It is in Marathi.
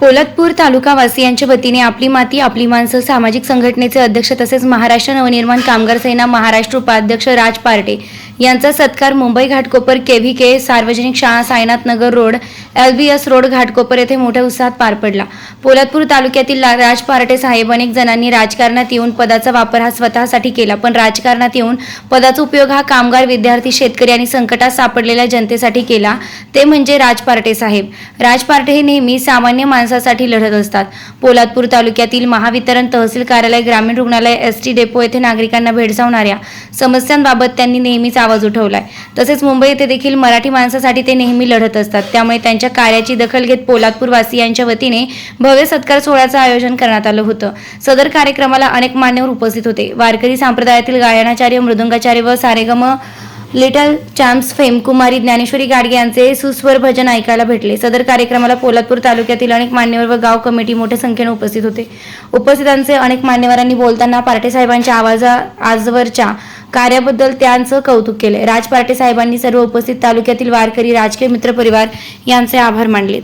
पोलादपूर तालुकावासियांच्या वतीने आपली माती आपली माणसं सामाजिक संघटनेचे अध्यक्ष तसेच महाराष्ट्र नवनिर्माण कामगार सेना महाराष्ट्र उपाध्यक्ष राज पार्टे यांचा सत्कार मुंबई घाटकोपर केव्ही के सार्वजनिक शाळा Sainath Nagar road L B S road Ghatkopar येथे मोठ्या उत्साहात पार पडला. पोलादपूर तालुक्यातील राज पार्टे साहेब अनेक जणांनी राजकारणात येऊन पदाचा वापर हा स्वतःसाठी केला पण राजकारणात येऊन पदाचा उपयोग हा कामगार विद्यार्थी शेतकरी आणि संकटात सापडलेल्या जनतेसाठी केला ते म्हणजे राज पार्टे साहेब. राज पार्टे हे नेहमी सामान्य माणसासाठी लढत असतात. पोलादपूर तालुक्यातील महावितरण तहसील कार्यालय ग्रामीण रुग्णालय एस टी डेपो येथे नागरिकांना भेडसावणाऱ्या समस्यांबाबत त्यांनी नेहमीच आवाज उठवलाय. तसेच मुंबई येथे देखील मराठी माणसासाठी ते नेहमी लढत असतात. त्यामुळे त्यांच्या कार्याची दखल घेत पोलादपूरवासियांच्या वतीने भव्य सत्कार सोहळ्याचं आयोजन करण्यात आलं होतं. सदर कार्यक्रमाला अनेक मान्यवर उपस्थित होते. वारकरी संप्रदायातील गायनाचार्य मृदुंगाचार्य व सारेगम लिटल चॅम्प्स फेम कुमारी ज्ञानेश्वरी गाडगे यांचे सुस्वर भजन ऐकायला भेटले. सदर कार्यक्रमाला पोलादपूर तालुक्यातील अनेक मान्यवर व गाव कमिटी मोठ्या संख्येने उपस्थित होते. उपस्थितांचे अनेक मान्यवरांनी बोलताना पार्टे साहेबांच्या आवाजा आजवरच्या कार्याबद्दल त्यांचं कौतुक केले राज पार्टे साहेबांनी सर्व उपस्थित तालुक्यातील वारकरी राजकीय मित्रपरिवार यांचे आभार मानलेत.